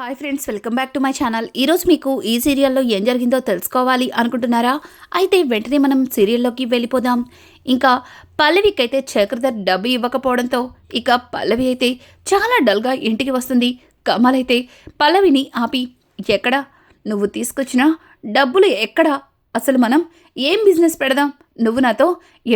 Hi friends welcome back to my channel. ఈరోజు మీకు ఈ సీరియల్లో ఏం జరిగిందో తెలుసుకోవాలి అనుకుంటున్నారా? అయితే వెంటనే మనం సీరియల్లోకి వెళ్ళిపోదాం. ఇంకా పల్లవికి అయితే చక్రధర్ డబ్బు ఇవ్వకపోవడంతో ఇక పల్లవి అయితే చాలా డల్గా ఇంటికి వస్తుంది. కమల్ అయితే పల్లవిని ఆపి ఎక్కడ? నువ్వు తీసుకొచ్చిన డబ్బులు ఎక్కడ? అసలు మనం ఏం బిజినెస్ పెడదాం? నువ్వు నాతో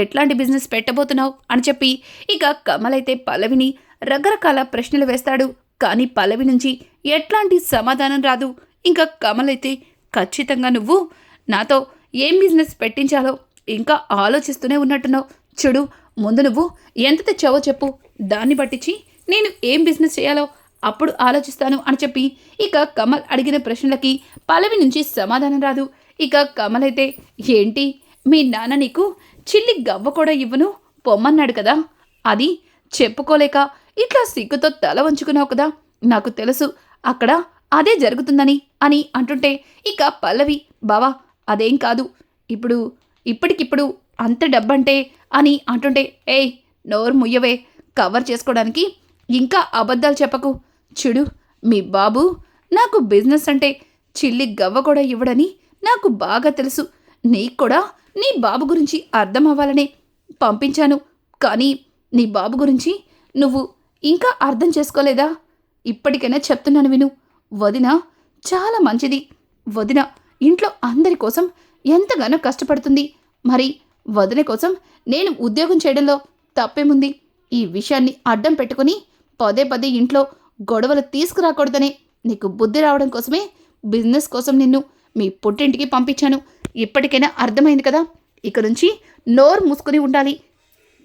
ఎట్లాంటి బిజినెస్ పెట్టబోతున్నావు? అని చెప్పి ఇక కమల్ అయితే పల్లవిని రకరకాల ప్రశ్నలు వేస్తాడు. కానీ పల్లవి నుంచి ఎట్లాంటి సమాధానం రాదు. ఇంకా కమలైతే ఖచ్చితంగా నువ్వు నాతో ఏం బిజినెస్ పెట్టించాలో ఇంకా ఆలోచిస్తూనే ఉన్నట్టున్నావు. చూడు ముందు నువ్వు ఎంత తెచ్చావో చెప్పు. దాన్ని పట్టించి నేను ఏం బిజినెస్ చేయాలో అప్పుడు ఆలోచిస్తాను అని చెప్పి ఇక కమల్ అడిగిన ప్రశ్నలకి పల్లవి నుంచి సమాధానం రాదు. ఇక కమల్ అయితే ఏంటి? మీ నాన్న నీకు చిల్లి గవ్వ కూడా ఇవ్వను? పొమ్మన్నాడు కదా. అది చెప్పుకోలేక ఇట్లా సిగ్గుతో తల వంచుకున్నావు కదా. నాకు తెలుసు అక్కడ అదే జరుగుతుందని అని అంటుంటే ఇక పల్లవి బావా అదేం కాదు. ఇప్పుడు ఇప్పటికిప్పుడు అంత డబ్బంటే అని అంటుంటే ఏయ్ నోరు ముయ్యవే కవర్ చేసుకోవడానికి ఇంకా అబద్ధాలు చెప్పకు. చూడు మీ బాబు నాకు బిజినెస్ అంటే చిల్లి గవ్వ కూడా ఇవ్వడని నాకు బాగా తెలుసు. నీకు కూడా నీ బాబు గురించి అర్థం అవ్వాలనే పంపించాను. కానీ నీ బాబు గురించి నువ్వు ఇంకా అర్థం చేసుకోలేదా? ఇప్పటికైనా చెప్తున్నాను విను. వదిన చాలా మంచిది. వదిన ఇంట్లో అందరి కోసం ఎంతగానో కష్టపడుతుంది. మరి వదిన కోసం నేను ఉద్యోగం చేయడంలో తప్పేముంది? ఈ విషయాన్ని అడ్డం పెట్టుకుని పదే పదే ఇంట్లో గొడవలు తీసుకురాకూడదనే నీకు బుద్ధి రావడం కోసమే బిజినెస్ కోసం నిన్ను మీ పుట్టింటికి పంపించాను. ఇప్పటికైనా అర్థమైంది కదా? ఇక నుంచి నోరు మూసుకుని ఉండాలి.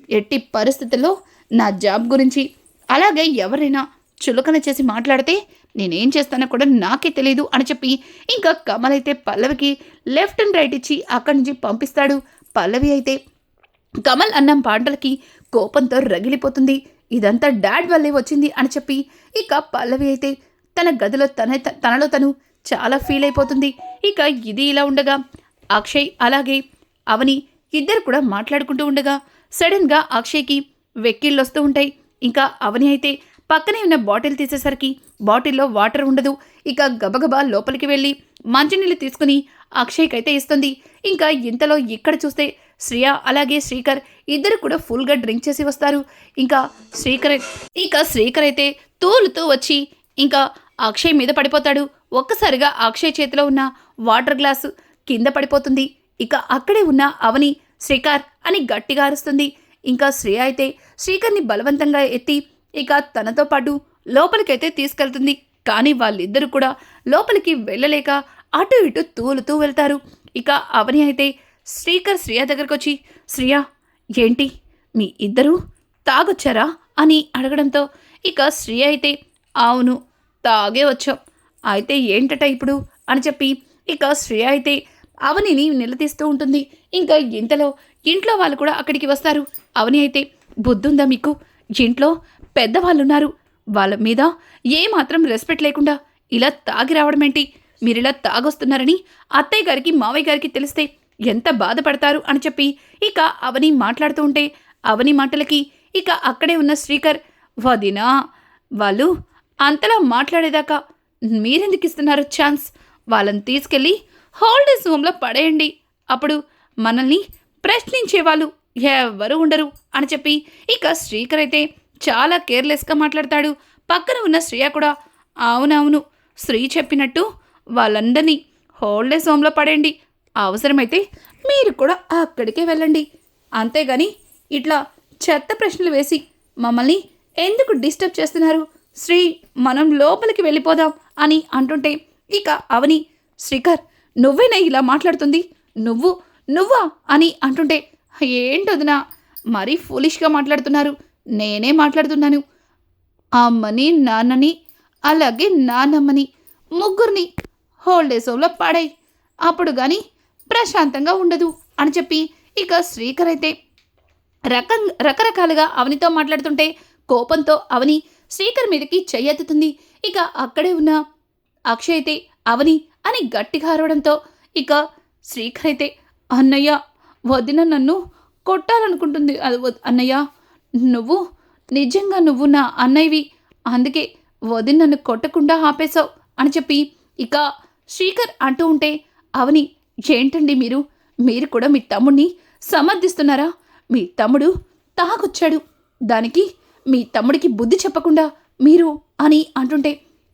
ఎట్టి పరిస్థితుల్లో నా జాబ్ గురించి అలాగే ఎవరైనా చులకన చేసి మాట్లాడితే నేనేం చేస్తానో కూడా నాకే తెలియదు అని చెప్పి ఇంకా కమల్ అయితే పల్లవికి లెఫ్ట్ అండ్ రైట్ ఇచ్చి అక్కడి నుంచి పంపిస్తాడు. పల్లవి అయితే కమల్ అన్నం పాటలకి కోపంతో రగిలిపోతుంది. ఇదంతా డాడ్ వల్లే వచ్చింది అని చెప్పి ఇక పల్లవి అయితే తన గదిలో తన తనలో తను చాలా ఫీల్ అయిపోతుంది. ఇక ఇది ఇలా ఉండగా అక్షయ్ అలాగే అవని ఇద్దరు కూడా మాట్లాడుకుంటూ ఉండగా సడన్గా అక్షయ్కి వెక్కిళ్ళు వస్తూ ఉంటాయి. ఇంకా అవని అయితే పక్కనే ఉన్న బాటిల్ తీసేసరికి బాటిల్లో వాటర్ ఉండదు. ఇక గబగబా లోపలికి వెళ్ళి మంచినీళ్ళు తీసుకుని అక్షయ్కి అయితే ఇస్తుంది. ఇంకా ఇంతలో ఇక్కడ చూస్తే శ్రియ అలాగే శ్రీకర్ ఇద్దరు కూడా ఫుల్గా డ్రింక్ చేసి వస్తారు. ఇంకా శ్రీకర్ ఇంకా శ్రీకర్ అయితే తూలుతూ వచ్చి ఇంకా అక్షయ్ మీద పడిపోతాడు. ఒక్కసారిగా అక్షయ్ చేతిలో ఉన్న వాటర్ గ్లాసు కింద పడిపోతుంది. ఇక అక్కడే ఉన్న అవని శ్రీకార్ అని గట్టిగా అరుస్తుంది. ఇంకా శ్రీ అయితే శ్రీకర్ని బలవంతంగా ఎత్తి ఇక తనతో పాటు లోపలికైతే తీసుకెళ్తుంది. కానీ వాళ్ళిద్దరూ కూడా లోపలికి వెళ్ళలేక అటు ఇటు తూలుతూ వెళ్తారు. ఇక అవని అయితే శ్రీకర్ శ్రియ దగ్గరకు వచ్చి శ్రియ ఏంటి? మీ ఇద్దరూ తాగొచ్చారా? అని అడగడంతో ఇక శ్రియ అయితే అవును తాగే వచ్చాం. అయితే ఏంటట ఇప్పుడు? అని చెప్పి ఇక శ్రేయ అయితే అవనిని నిలదీస్తూ ఉంటుంది. ఇంకా ఇంతలో ఇంట్లో వాళ్ళు కూడా అక్కడికి వస్తారు. అవని అయితే బుద్ధుందా మీకు? ఇంట్లో పెద్దవాళ్ళు ఉన్నారు వాళ్ళ మీద ఏమాత్రం రెస్పెక్ట్ లేకుండా ఇలా తాగి రావడమేంటి? మీరు ఇలా తాగొస్తున్నారని అత్తయ్య గారికి మావయ్య గారికి తెలిస్తే ఎంత బాధపడతారు? అని చెప్పి ఇక అవని మాట్లాడుతూ ఉంటే అవని మాటలకి ఇక అక్కడే ఉన్న శ్రీకర్ వదినా వాళ్ళు అంతలా మాట్లాడేదాకా మీరెందుకు ఇస్తున్నారు ఛాన్స్? వాళ్ళని తీసుకెళ్ళి హాలిడేస్ హోమ్లో పడేయండి. అప్పుడు మనల్ని ప్రశ్నించేవాళ్ళు ఎవరు ఉండరు అని చెప్పి ఇక శ్రీకర్ అయితే చాలా కేర్లెస్గా మాట్లాడతాడు. పక్కన ఉన్న శ్రేయ కూడా అవునవును శ్రీ చెప్పినట్టు వాళ్ళందరినీ హోల్డేస్ హోమ్లో పడండి అవసరమైతే మీరు కూడా అక్కడికే వెళ్ళండి. అంతేగాని ఇట్లా చెత్త ప్రశ్నలు వేసి మమ్మల్ని ఎందుకు డిస్టర్బ్ చేస్తున్నారు? శ్రీ మనం లోపలికి వెళ్ళిపోదాం అని అంటుంటే ఇక అవని శ్రీకర్ నువ్వేనా ఇలా మాట్లాడుతుంది? నువ్వు నువ్వా? అని అంటుంటే ఏంటొదినా మరీ ఫూలిష్గా మాట్లాడుతున్నారు. నేనే మాట్లాడుతున్నాను. అమ్మని నాన్నని అలాగే నాన్నమ్మని ముగ్గురిని హోల్డేస్ హోమ్లో పడాయి అప్పుడు కానీ ప్రశాంతంగా ఉండదు అని చెప్పి ఇక శ్రీకర్ అయితే రకం రకరకాలుగా అవనితో మాట్లాడుతుంటే కోపంతో అవని శ్రీకర్ మీదకి చెయ్యెత్తుతుంది. ఇక అక్కడే ఉన్న అక్షయ్ అయితే అవని అని గట్టిగా అరవడంతో ఇక శ్రీకర్ అయితే అన్నయ్య వదిన నన్ను కొట్టాలనుకుంటుంది. అది అన్నయ్య నువ్వు నిజంగా నువ్వు నా అన్నయ్యవి. అందుకే వదిన నన్ను కొట్టకుండా ఆపేశావు అని చెప్పి ఇక శ్రీకర్ అంటూ ఉంటే అవని ఏంటండి మీరు? మీరు కూడా మీ తమ్ముడిని సమర్థిస్తున్నారా? మీ తమ్ముడు తాగొచ్చాడు. దానికి మీ తమ్ముడికి బుద్ధి చెప్పకుండా మీరు అని అంటుంటే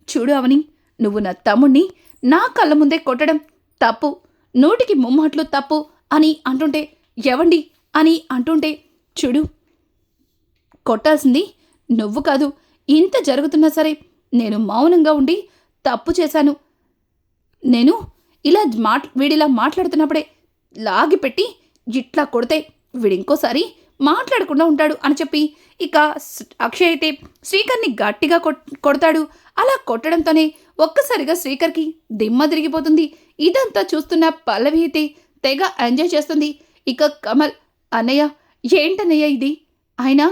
చూడు అవని నువ్వు నా తమ్ముణ్ణి నా కళ్ళ ముందే కొట్టడం తప్పు. నూటికి ముమ్మాట్లు తప్పు అని అంటుంటే ఎవండి? అని అంటుంటే చూడు కొట్టాల్సింది నువ్వు కాదు. ఇంత జరుగుతున్నా సరే నేను మౌనంగా ఉండి తప్పు చేశాను. నేను ఇలా మాట్ వీడిలా మాట్లాడుతున్నప్పుడే లాగిపెట్టి ఇట్లా కొడితే వీడు ఇంకోసారి మాట్లాడకుండా ఉంటాడు అని చెప్పి ఇక అక్షయ్ అయితే శ్రీకర్ని గట్టిగా కొట్- కొడతాడు. అలా కొట్టడంతోనే ఒక్కసారిగా శ్రీకర్కి దిమ్మ తిరిగిపోతుంది. ఇదంతా చూస్తున్న పల్లవీతి తెగ ఎంజాయ్ చేస్తుంది. ఇక కమల్ అన్నయ్య ఏంటన్నయ్య ఇది? అయినా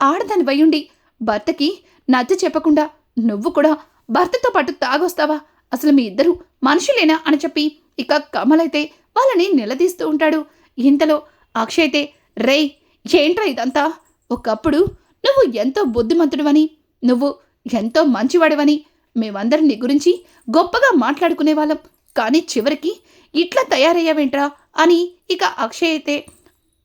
ఆడదాని వయ్యుండి భర్తకి నచ్చ చెప్పకుండా నువ్వు కూడా భర్తతో పాటు తాగొస్తావా? అసలు మీ ఇద్దరు మనుషులేనా? అని చెప్పి ఇక కమల్ అయితే వాళ్ళని నిలదీస్తూ ఉంటాడు. ఇంతలో అక్షయ్ అయితే రేయ్ ఏంట్రా ఇదంతా? ఒకప్పుడు నువ్వు ఎంతో బుద్ధిమంతుడివని నువ్వు ఎంతో మంచివాడివని మేమందరం నీ గురించి గొప్పగా మాట్లాడుకునే వాళ్ళం కానీ చివరికి ఇట్లా తయారయ్యావేంట్రా అని ఇక అక్షయ్ అయితే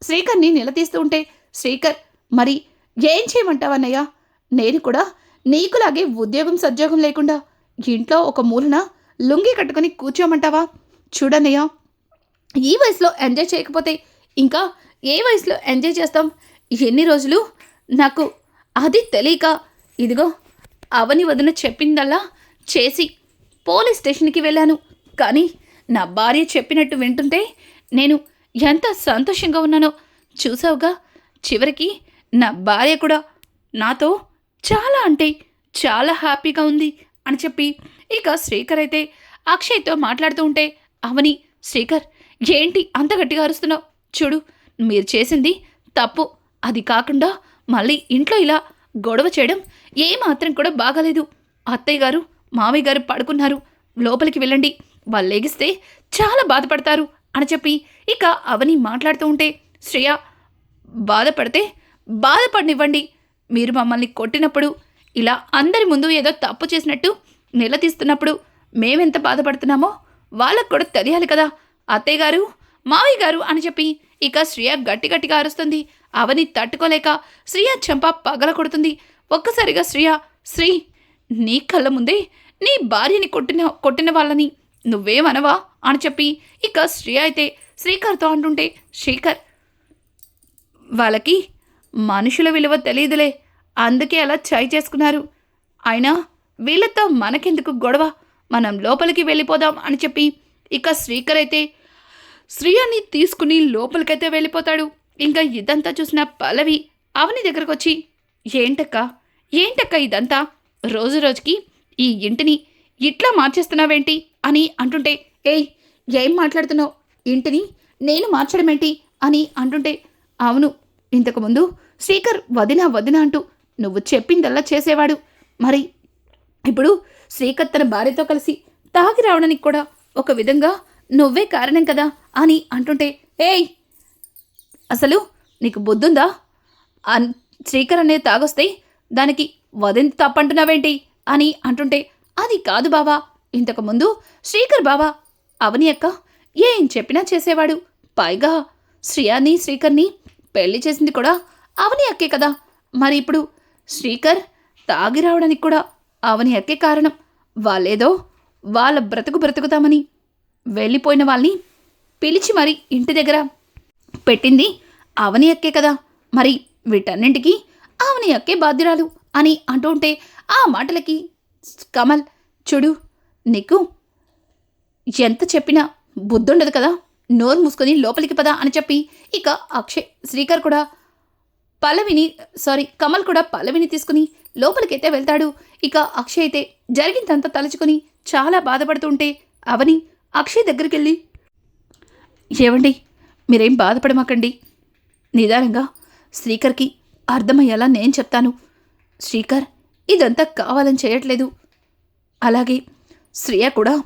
శ్రీకర్ని నిలదీస్తూ ఉంటే శ్రీకర్ మరి ఏం చేయమంటావన్నయ్యా? నేను కూడా నీకులాగే ఉద్యోగం సద్యోగం లేకుండా ఇంట్లో ఒక మూలన లుంగి కట్టుకొని కూర్చోమంటావా? చూడన్నయ్యా ఈ వయసులో ఎంజాయ్ చేయకపోతే ఇంకా ఏ వయసులో ఎంజాయ్ చేస్తాం? ఎన్ని రోజులు? నాకు అది తెలియక ఇదిగో అవని వదిన చెప్పిందల్లా చేసి పోలీస్ స్టేషన్కి వెళ్ళాను. కానీ నా భార్య చెప్పినట్టు వింటుంటే నేను ఎంత సంతోషంగా ఉన్నానో చూసావుగా? చివరికి నా భార్య కూడా నాతో చాలా అంటే చాలా హ్యాపీగా ఉంది అని చెప్పి ఇక శ్రీకర్ అయితే అక్షయ్తో మాట్లాడుతూ ఉంటే అవని శ్రీకర్ ఏంటి అంత గట్టిగా అరుస్తున్నావు? చూడు మీరు చేసింది తప్పు. అది కాకుండా మళ్ళీ ఇంట్లో ఇలా గొడవ చేయడం ఏమాత్రం కూడా బాగాలేదు. అత్తయ్య గారు మామయ్య గారు పడుకున్నారు. లోపలికి వెళ్ళండి. వాళ్ళు లేగిస్తే చాలా బాధపడతారు అని చెప్పి ఇక అవని మాట్లాడుతూ ఉంటే శ్రేయ బాధపడితే బాధపడనివ్వండి. మీరు మమ్మల్ని కొట్టినప్పుడు ఇలా అందరి ముందు ఏదో తప్పు చేసినట్టు నిలదీస్తున్నప్పుడు మేమెంత బాధపడుతున్నామో వాళ్ళకు కూడా తెలియాలి కదా. అత్తయ్య గారు మావయ్య గారు అని చెప్పి ఇక శ్రియ గట్టి గట్టిగా అరుస్తుంది. అవని తట్టుకోలేక శ్రియ చెంప పగల కొడుతుంది. ఒక్కసారిగా శ్రియ శ్రీ నీ కళ్ళ ముందే నీ భార్యని కొట్టిన కొట్టిన వాళ్ళని నువ్వేమనవా? అని చెప్పి ఇక శ్రీ అయితే శ్రీకర్తో అంటుంటే శ్రీకర్ వాళ్ళకి మనుషుల విలువ తెలియదులే అందుకే అలా చై చేసుకున్నారు. అయినా వీళ్ళతో మనకెందుకు గొడవ? మనం లోపలికి వెళ్ళిపోదాం అని చెప్పి ఇక శ్రీకర్ అయితే శ్రీయాని తీసుకుని లోపలికైతే వెళ్ళిపోతాడు. ఇంకా ఇదంతా చూసిన పల్లవి అవని దగ్గరకు వచ్చి ఏంటక్క? ఏంటక్క ఇదంతా? రోజు రోజుకి ఈ ఇంటిని ఇట్లా మార్చేస్తున్నావేంటి? అని అంటుంటే ఏయ్ ఏం మాట్లాడుతున్నావు? ఇంటిని నేను మార్చడం ఏంటి అని అంటుంటే అవును ఇంతకుముందు శ్రీకర్ వదినా వదినా అంటూ నువ్వు చెప్పిందల్లా చేసేవాడు. మరి ఇప్పుడు శ్రీకర్ తన భార్యతో కలిసి తాగి రావడానికి కూడా ఒక విధంగా నువ్వే కారణం కదా? అని అంటుంటే ఏయ్ అసలు నీకు బుద్ధుందా? అన్ శ్రీకర్ అనేది తాగొస్తే దానికి వదిన తప్పంటున్నావేంటి? అని అంటుంటే అది కాదు బావా ఇంతకుముందు శ్రీకర్ బావా అవని అక్క ఏం చెప్పినా చేసేవాడు. పైగా శ్రియాని శ్రీకర్ని పెళ్ళి చేసింది కూడా అవని అక్కే కదా. మరి ఇప్పుడు శ్రీకర్ తాగి రావడానికి కూడా అవని అక్కే కారణం. వాళ్ళేదో వాళ్ళ బ్రతుకు బ్రతుకుతామని వెళ్ళిపోయిన వాళ్ళని పిలిచి మరి ఇంటి దగ్గర పెట్టింది అవని అక్కే కదా. మరి వీటన్నింటికి అవని అక్కే బాధ్యురాలు అని అంటుంటే ఆ మాటలకి కమల్ చూడు నీకు? ఎంత చెప్పినా బుద్ధుండదు కదా? నోరు మూసుకొని లోపలికి పదా అని చెప్పి ఇక అక్షయ్ శ్రీకర్ కూడా పల్లవిని సారీ కమల్ కూడా పల్లవిని తీసుకుని లోపలికైతే వెళ్తాడు. ఇక అక్షయ్ అయితే జరిగిందంతా తలుచుకొని చాలా బాధపడుతుంటే అవని అక్షయ్ దగ్గరికి వెళ్ళి ఏవండి మీరేం బాధపడమాకండి. నిదానంగా శ్రీకర్కి అర్థమయ్యేలా నేను చెప్తాను. శ్రీకర్ ఇదంతా కావాలని చేయట్లేదు. అలాగే శ్రియ కూడా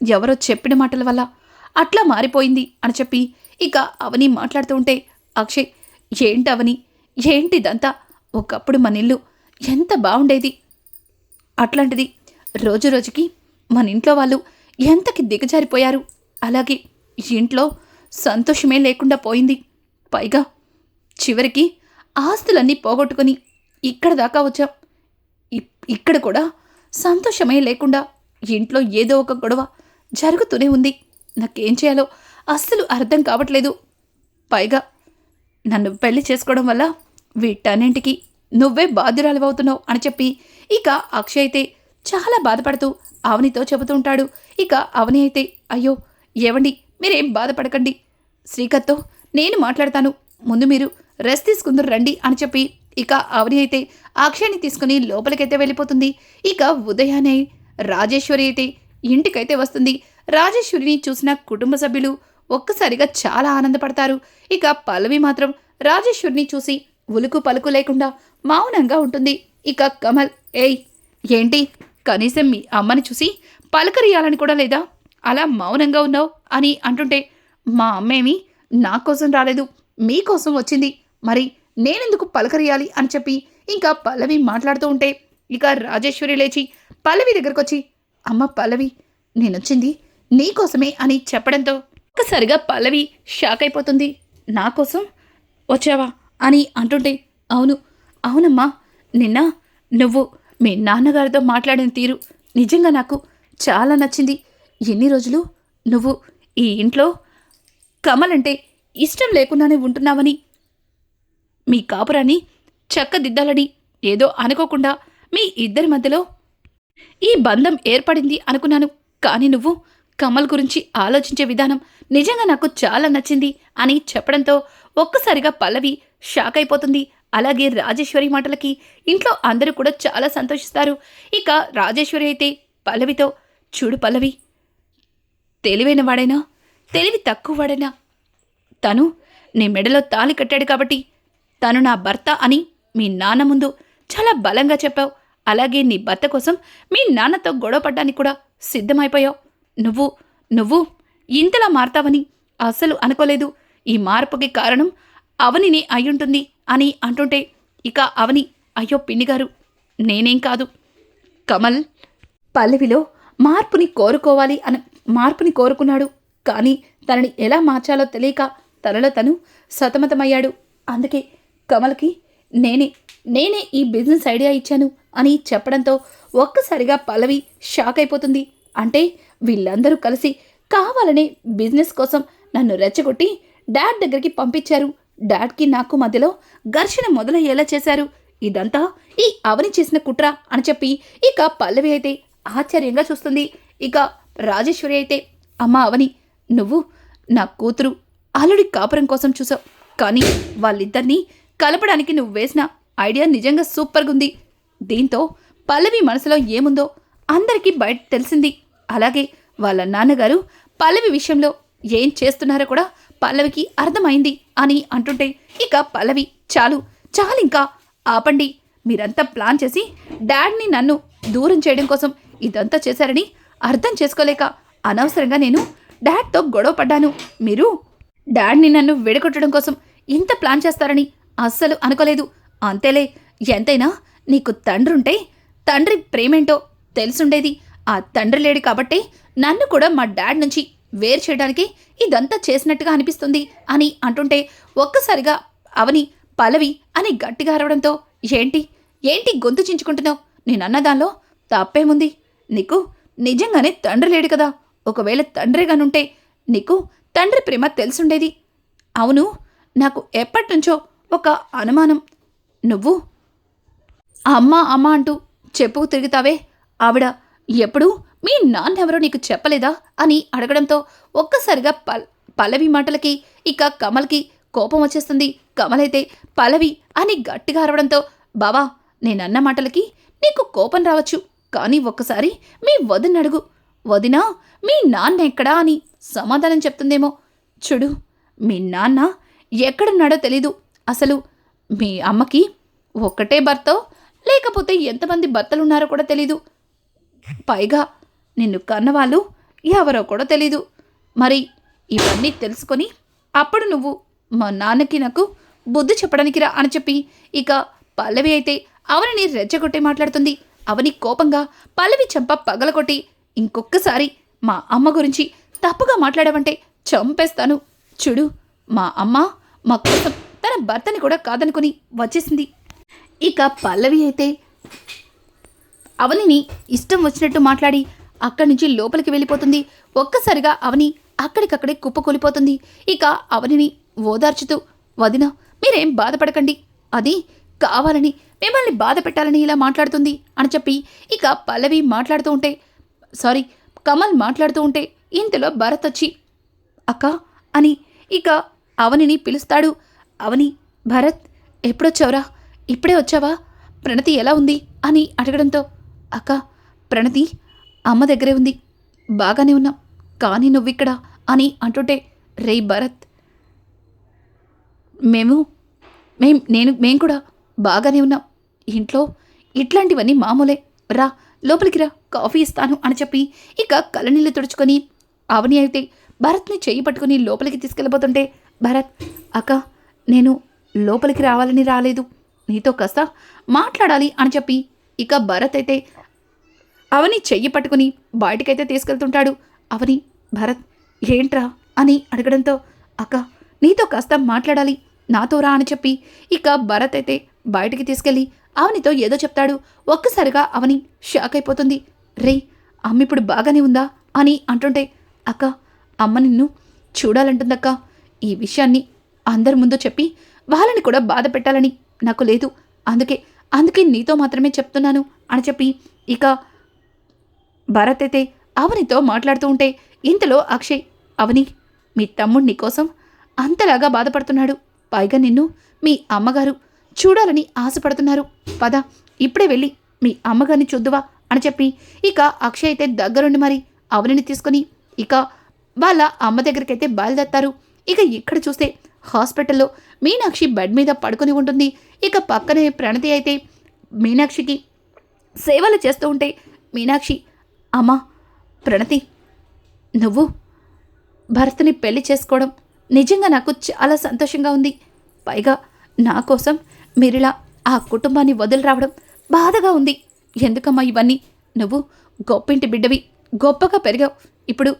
ఎవరో చెప్పిన మాటల వల్ల అట్లా మారిపోయింది అని చెప్పి ఇక అవని మాట్లాడుతూ ఉంటే అక్షయ్ ఏంటి అవని? ఏంటిదంతా ఒకప్పుడు మన ఇల్లు ఎంత బాగుండేది. అట్లాంటిది రోజు రోజుకి మన ఇంట్లో వాళ్ళు ఎంతకి దిగజారిపోయారు. అలాగే ఇంట్లో సంతోషమే లేకుండా పోయింది. పైగా చివరికి ఆస్తులన్నీ పోగొట్టుకొని ఇక్కడ దాకా వచ్చాం. ఇక్కడ కూడా సంతోషమే లేకుండా ఇంట్లో ఏదో ఒక గొడవ జరుగుతూనే ఉంది. నాకేం చేయాలో అస్సలు అర్థం కావట్లేదు. పైగా నన్ను పెళ్ళి చేసుకోవడం వల్ల వీటన్నింటికి నువ్వే బాధ్యురాలివవుతున్నావు అని చెప్పి ఇక అక్షయ్ అయితే చాలా బాధపడుతూ అవనితో చెబుతూ ఉంటాడు. ఇక అవని అయితే అయ్యో ఏవండి మీరేం బాధపడకండి. శ్రీకర్తో నేను మాట్లాడతాను. ముందు మీరు రెస్ట్ తీసుకుందరు రండి అని చెప్పి ఇక అవని అయితే అక్షయ్ని తీసుకుని లోపలికైతే వెళ్ళిపోతుంది. ఇక ఉదయాన్నే రాజేశ్వరి అయితే ఇంటికైతే వస్తుంది. రాజేశ్వరిని చూసిన కుటుంబ సభ్యులు ఒక్కసారిగా చాలా ఆనందపడతారు. ఇక పల్లవి మాత్రం రాజేశ్వరిని చూసి ఉలుకు పలుకు లేకుండా మౌనంగా ఉంటుంది. ఇక కమల్ ఏయ్ ఏంటి? కనీసం మీ అమ్మని చూసి పలకరియాలని కూడా లేదా? అలా మౌనంగా ఉన్నావు? అని అంటుంటే మా అమ్మేమి నా కోసం రాలేదు. మీకోసం వచ్చింది. మరి నేనెందుకు పలకరియాలి? అని చెప్పి ఇంకా పల్లవి మాట్లాడుతూ ఉంటే ఇక రాజేశ్వరి లేచి పల్లవి దగ్గరకు వచ్చి అమ్మ పల్లవి నేనొచ్చింది నీకోసమే అని చెప్పడంతో ఒక్కసారిగా పల్లవి షాక్ అయిపోతుంది. నా కోసం వచ్చావా? అని అంటుంటే అవును అవునమ్మా నిన్న నువ్వు మీ నాన్నగారితో మాట్లాడిన తీరు నిజంగా నాకు చాలా నచ్చింది. ఎన్ని రోజులు నువ్వు ఈ ఇంట్లో కమలంటే ఇష్టం లేకుండానే ఉంటున్నావని మీ కాపురాన్ని చక్కదిద్దాలని ఏదో అనుకోకుండా మీ ఇద్దరి మధ్యలో ఈ బంధం ఏర్పడింది అనుకున్నాను. కానీ నువ్వు కమల్ గురించి ఆలోచించే విధానం నిజంగా నాకు చాలా నచ్చింది అని చెప్పడంతో ఒక్కసారిగా పల్లవి షాక్ అయిపోతుంది. అలాగే రాజేశ్వరి మాటలకి ఇంట్లో అందరూ కూడా చాలా సంతోషిస్తారు. ఇక రాజేశ్వరి అయితే పల్లవితో చూడు పల్లవి తెలివైన వాడైనా తెలివి తక్కువ వాడైనా తను నీ మెడలో తాళి కట్టాడు కాబట్టి తను నా భర్త అని మీ నాన్న ముందు చాలా బలంగా చెప్పావు. అలాగే నీ భర్త కోసం మీ నాన్నతో గొడవ పడ్డానికి కూడా సిద్ధమైపోయావు. నువ్వు నువ్వు ఇంతలా మారతావని అస్సలు అనుకోలేదు. ఈ మార్పుకి కారణం అవనిని అయ్యుంటుంది అని అంటుంటే ఇక అవని అయ్యో పిన్నిగారు నేనేం కాదు. కమల్ పల్లవిలో మార్పుని కోరుకోవాలి అని మార్పుని కోరుకున్నాడు. కానీ తనని ఎలా మార్చాలో తెలియక తనలో తను సతమతమయ్యాడు. అందుకే కమల్కి నేనే నేనే ఈ బిజినెస్ ఐడియా ఇచ్చాను అని చెప్పడంతో ఒక్కసారిగా పల్లవి షాక్ అయిపోతుంది. అంటే వీళ్ళందరూ కలిసి కావాలనే బిజినెస్ కోసం నన్ను రెచ్చగొట్టి డాడ్ దగ్గరికి పంపించారు. డాడ్కి నాకు మధ్యలో ఘర్షణ మొదలయ్యేలా చేశారు. ఇదంతా ఈ అవని చేసిన కుట్ర అని చెప్పి ఇక పల్లవి అయితే ఆశ్చర్యంగా చూస్తుంది. ఇక రాజేశ్వరి అయితే అమ్మ అవని నువ్వు నా కూతురు అల్లుడి కాపురం కోసం చూసావు. కానీ వాళ్ళిద్దరినీ కలపడానికి నువ్వు వేసిన ఐడియా నిజంగా సూపర్గా ఉంది దీంతో పల్లవి మనసులో ఏముందో అందరికీ బయట తెలిసింది. అలాగే వాళ్ళ నాన్నగారు పల్లవి విషయంలో ఏం చేస్తున్నారో కూడా పల్లవికి అర్థమైంది అని అంటుంటే ఇక పల్లవి చాలు చాలు ఇంకా ఆపండి. మీరంతా ప్లాన్ చేసి డాడ్ని నన్ను దూరం చేయడం కోసం ఇదంతా చేశారని అర్థం చేసుకోలేక అనవసరంగా నేను డాడ్తో గొడవ పడ్డాను. మీరు డాడ్ని నన్ను విడగొట్టడం కోసం ఇంత ప్లాన్ చేస్తారని అస్సలు అనుకోలేదు. అంతేలే ఎంతైనా నీకు తండ్రుంటే తండ్రి ప్రేమేంటో తెలుసుండేది. ఆ తండ్రి లేడు కాబట్టి నన్ను కూడా మా డాడ్ నుంచి వేరు చేయడానికి ఇదంతా చేసినట్టుగా అనిపిస్తుంది అని అంటుంటే ఒక్కసారిగా అవని పలవి అని గట్టిగా అరవడంతో ఏంటి? ఏంటి గొంతు చించుకుంటున్నావు? నేనన్న దానిలో తప్పేముంది? నీకు నిజంగానే తండ్రి లేడు కదా. ఒకవేళ తండ్రిగానుంటే నీకు తండ్రి ప్రేమ తెలుసుండేది. అవును నాకు ఎప్పటి నుంచో ఒక అనుమానం. నువ్వు? అమ్మ అమ్మ అంటూ చెప్పుకు తిరుగుతావే. ఆవిడ ఎప్పుడు? మీ నాన్నెవరో నీకు చెప్పలేదా? అని అడగడంతో ఒక్కసారిగా పల్ పల్లవి మాటలకి ఇక కమల్కి కోపం వచ్చేస్తుంది. కమలైతే పల్లవి అని గట్టిగా అరవడంతో బావా నేనన్న మాటలకి నీకు కోపం రావచ్చు. కానీ ఒక్కసారి మీ వదిన అడుగు. వదినా మీ నాన్న ఎక్కడా అని సమాధానం చెప్తుందేమో. చూడు మీ నాన్న ఎక్కడున్నాడో తెలీదు. అసలు మీ అమ్మకి ఒక్కటే భర్త? లేకపోతే ఎంతమంది భర్తలు ఉన్నారో కూడా తెలీదు. పైగా నిన్ను కన్నవాళ్ళు ఎవరో కూడా తెలీదు. మరి ఇవన్నీ తెలుసుకొని అప్పుడు నువ్వు మా నాన్నకి నాకు బుద్ధి చెప్పడానికి రా అని చెప్పి ఇక పల్లవి అయితే అవనిని రెచ్చగొట్టి మాట్లాడుతుంది. అవని కోపంగా పల్లవి చెంప పగలగొట్టి ఇంకొక్కసారి మా అమ్మ గురించి తప్పుగా మాట్లాడావంటే చంపేస్తాను. చూడు మా అమ్మ మా కోసం తన భర్తని కూడా కాదనుకుని వచ్చేసింది. ఇక పల్లవి అయితే అవనిని ఇష్టం వచ్చినట్టు మాట్లాడి అక్కడి నుంచి లోపలికి వెళ్ళిపోతుంది. ఒక్కసారిగా అవని అక్కడికక్కడే కుప్పకూలిపోతుంది ఇక అవనిని ఓదార్చుతూ వదిన మీరేం బాధపడకండి. అది కావాలని మిమ్మల్ని బాధ పెట్టాలని ఇలా మాట్లాడుతుంది అని చెప్పి ఇక పల్లవి మాట్లాడుతూ ఉంటే సారీ కమల్ మాట్లాడుతూ ఉంటే ఇంతలో భరత్ వచ్చి అక్క అని ఇక అవనిని పిలుస్తాడు. అవని భరత్ ఎప్పుడొచ్చావురా? ఇప్పుడే వచ్చావా? ప్రణతి ఎలా ఉంది? అని అడగడంతో అక్క ప్రణతి అమ్మ దగ్గరే ఉంది. బాగానే ఉన్నాం. కానీ నువ్విక్కడ? అని అంటుంటే రే భరత్ మేము మేం నేను మేం కూడా బాగానే ఉన్నాం. ఇంట్లో ఇట్లాంటివన్నీ మామూలే. రా లోపలికి రా. కాఫీ ఇస్తాను అని చెప్పి ఇక కళ్ళనీళ్ళు తుడుచుకొని అవని అయితే భరత్ని చేయి పట్టుకుని లోపలికి తీసుకెళ్ళిపోతుంటే భరత్ అక్క నేను లోపలికి రావాలని రాలేదు. నీతో కాస్త మాట్లాడాలి అని చెప్పి ఇక భరత్ అయితే అవని చెయ్యి పట్టుకుని బయటికైతే తీసుకెళ్తుంటాడు. అవని భరత్ ఏంట్రా? అని అడగడంతో అక్క నీతో కాస్త మాట్లాడాలి నాతో రా అని చెప్పి ఇక భరత్ అయితే బయటికి తీసుకెళ్ళి అవనితో ఏదో చెప్తాడు. ఒక్కసారిగా అవని షాక్ అయిపోతుంది. రే అమ్మ ఇప్పుడు బాగానే ఉందా? అని అంటుంటే అక్క అమ్మ నిన్ను చూడాలంటుందక్క. ఈ విషయాన్ని అందరి ముందు చెప్పి వాళ్ళని కూడా బాధ పెట్టాలని నాకు లేదు. అందుకే అందుకే నీతో మాత్రమే చెప్తున్నాను అని చెప్పి ఇక భరత్ అయితే అవనితో మాట్లాడుతూ ఉంటే ఇంతలో అక్షయ్ అవని మీ తమ్ముడు నీకోసం అంతలాగా బాధపడుతున్నాడు. పైగా నిన్ను మీ అమ్మగారు చూడాలని ఆశపడుతున్నారు. పద ఇప్పుడే వెళ్ళి మీ అమ్మగారిని చూద్దువా అని చెప్పి ఇక అక్షయ్ అయితే దగ్గరుండి మరి అవనిని తీసుకుని ఇక వాళ్ళ అమ్మ దగ్గరికైతే బయలుదేస్తారు ఇక ఇక్కడ చూస్తే హాస్పిటల్లో మీనాక్షి బెడ్ మీద పడుకొని ఉంటుంది. ఇక పక్కనే ప్రణతి అయితే మీనాక్షికి సేవలు చేస్తూ ఉంటే మీనాక్షి అమ్మా ప్రణతి నువ్వు భర్తని పెళ్ళి చేసుకోవడం నిజంగా నాకు చాలా సంతోషంగా ఉంది. పైగా నా కోసం మీరిలా ఆ కుటుంబాన్ని వదిలి రావడం బాధగా ఉంది. ఎందుకమ్మా ఇవన్నీ? నువ్వు గొప్పింటి బిడ్డవి గొప్పగా పెరిగావు. ఇప్పుడు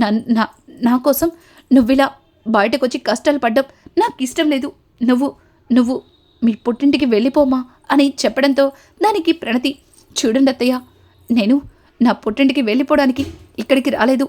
నా నా కోసం నువ్విలా బయటకు వచ్చి కష్టాలు పడ్డం నాకు ఇష్టం లేదు. నువ్వు నువ్వు మీ పుట్టింటికి వెళ్ళిపోమా అని చెప్పడంతో దానికి ప్రణతి చూడండి అత్తయ్య నేను నా పుట్టింటికి వెళ్ళిపోవడానికి ఇక్కడికి రాలేదు.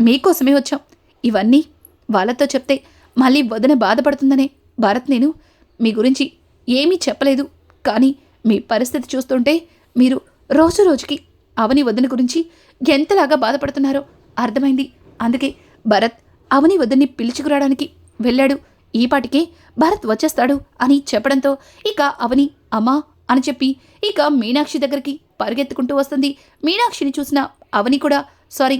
మీకోసమే వచ్చాం. ఇవన్నీ వాళ్ళతో చెప్తే మళ్ళీ వదిన బాధపడుతుందనే భారత్ నేను మీ గురించి ఏమీ చెప్పలేదు. కానీ మీ పరిస్థితి చూస్తుంటే మీరు రోజు రోజుకి అవని వదిన గురించి ఎంతలాగా బాధపడుతున్నారో అర్థమైంది. అందుకే భరత్ అవని వద్దని పిలుచుకురావడానికి వెళ్ళాడు. ఈపాటికే భరత్ వచ్చేస్తాడు అని చెప్పడంతో ఇక అవని అమ్మా అని చెప్పి ఇక మీనాక్షి దగ్గరికి పరిగెత్తుకుంటూ వస్తుంది. మీనాక్షిని చూసిన అవని కూడా సారీ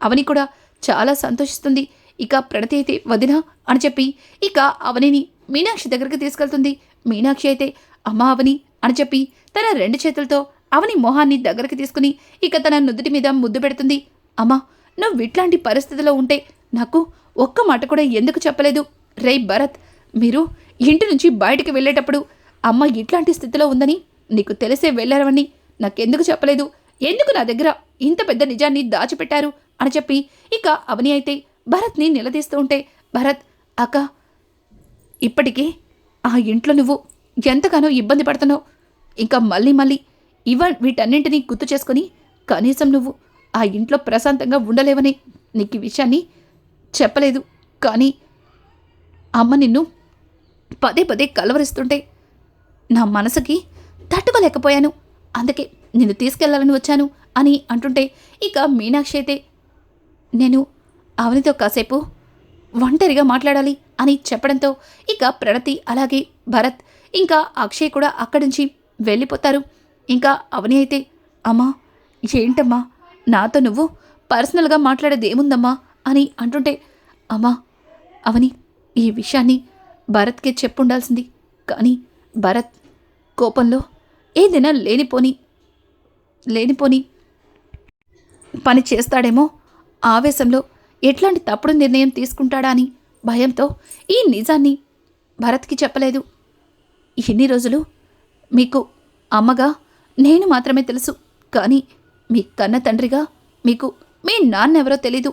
అవని కూడా చాలా సంతోషిస్తుంది. ఇక ప్రణతి అయితే వదిన అని చెప్పి ఇక అవనిని మీనాక్షి దగ్గరికి తీసుకెళ్తుంది. మీనాక్షి అయితే అమ్మా అవని అని చెప్పి తన రెండు చేతులతో అవని మొహాన్ని దగ్గరికి తీసుకుని ఇక తన నుదుటి మీద ముద్దు పెడుతుంది. అమ్మా నువ్వు ఇట్లాంటి పరిస్థితిలో ఉంటే నాకు ఒక్క మాట కూడా ఎందుకు చెప్పలేదు? రే భరత్ మీరు ఇంటి నుంచి బయటికి వెళ్ళేటప్పుడు అమ్మ ఇట్లాంటి స్థితిలో ఉందని నీకు తెలిసే వెళ్ళారవని నాకెందుకు చెప్పలేదు? ఎందుకు నా దగ్గర ఇంత పెద్ద నిజాన్ని దాచిపెట్టారు? అని చెప్పి ఇక అవని అయితే భరత్ని నిలదీస్తూ ఉంటే భరత్ అక్క ఇప్పటికే ఆ ఇంట్లో నువ్వు ఎంతగానో ఇబ్బంది పడుతున్నావు. ఇంకా మళ్ళీ మళ్ళీ ఇవ వీటన్నింటినీ గుర్తు చేసుకొని కనీసం నువ్వు ఆ ఇంట్లో ప్రశాంతంగా ఉండలేవని నీకు ఈ విషయాన్ని చెప్పలేదు. కానీ అమ్మ నిన్ను పదే పదే కలవరిస్తుంటే నా మనసుకి తట్టుకోలేకపోయాను. అందుకే నిన్ను తీసుకెళ్ళాలని వచ్చాను అని అంటుంటే ఇక మీనాక్షి అయితే నేను అవనితో కాసేపు ఒంటరిగా మాట్లాడాలి అని చెప్పడంతో ఇక ప్రణతి అలాగే భరత్ ఇంకా అక్షయ్ కూడా అక్కడి నుంచి వెళ్ళిపోతారు. ఇంకా అవని అయితే అమ్మా ఏంటమ్మా? నాతో నువ్వు పర్సనల్గా మాట్లాడేది ఏముందమ్మా అని అంటుంటే అమ్మా అవని ఈ విషయాన్ని భరత్కే చెప్పుండాల్సింది. కానీ భరత్ కోపంలో ఏదైనా లేనిపోని లేనిపోని పని చేస్తాడేమో ఆవేశంలో ఎట్లాంటి తప్పుడు నిర్ణయం తీసుకుంటాడా అని భయంతో ఈ నిజాన్ని భరత్కి చెప్పలేదు. ఎన్ని రోజులు మీకు అమ్మగా నేను మాత్రమే తెలుసు. కానీ మీ కన్న తండ్రిగా మీకు మీ నాన్నెవరో తెలీదు.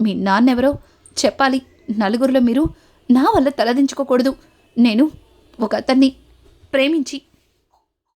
మీ నాన్నెవరో చెప్పాలి. నలుగురిలో మీరు నా వల్ల తలదించుకోకూడదు. నేను ఒక అతన్ని ప్రేమించి